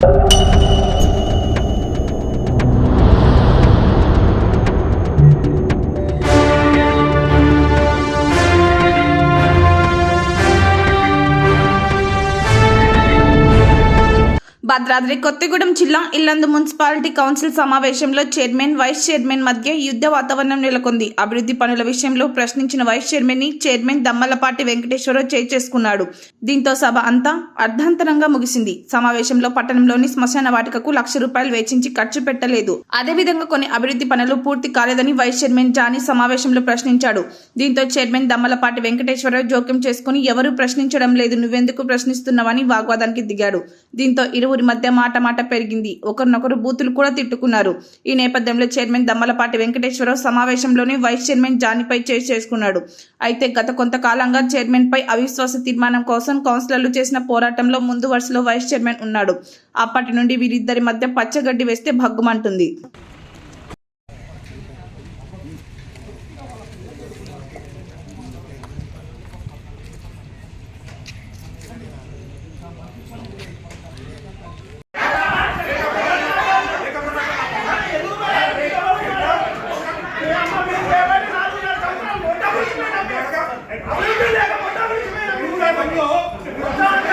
you. Bhadradri Kothagudem జిల్లా Yellandu municipality council సమావేశంలో chairman vice chairman మధ్య యుద్ధ వాతావరణం నెలకొంది. అభివృద్ధి పనుల విషయంలో ప్రశ్నించిన వైస్ చైర్మన్ని చైర్మన్ దమ్మలపాటి వెంకటేశ్వరరావు చేయి చేసుకున్నాడు. దీంతో సభ అంతా అర్ధాంతరంగా ముగిసింది. సమావేశంలో పట్టణంలోని శ్మశాన వాటికకు లక్ష రూపాయలు వెచ్చించి ఖర్చు పెట్టలేదు. అదేవిధంగా కొన్ని అభివృద్ధి పనులు పూర్తి కాలేదని వైస్ చైర్మన్ జానీ సమావేశంలో ప్రశ్నించాడు. దీంతో చైర్మన్ దమ్మలపాటి వెంకటేశ్వరరావు జోక్యం చేసుకుని ఎవరూ ప్రశ్నించడం లేదు నువ్వెందుకు ప్రశ్నిస్తున్నావని వాగ్వాదానికి దిగాడు. దీంతో ఇరువురు మధ్య మాట మాట పెరిగింది. ఒకరినొకరు బూతులు కూడా తిట్టుకున్నారు. ఈ నేపథ్యంలో చైర్మన్ దమ్మలపాటి వెంకటేశ్వరరావు సమావేశంలోనే వైస్ చైర్మన్ జానీపై చేసి చేసుకున్నాడు. అయితే గత కొంతకాలంగా చైర్మన్ పై అవిశ్వాస తీర్మానం కోసం కౌన్సిలర్లు చేసిన పోరాటంలో ముందు వరుసలో వైస్ చైర్మన్ ఉన్నాడు. అప్పటి నుండి వీరిద్దరి మధ్య పచ్చగడ్డి వేస్తే భగ్గుమంటుంది. 걸려.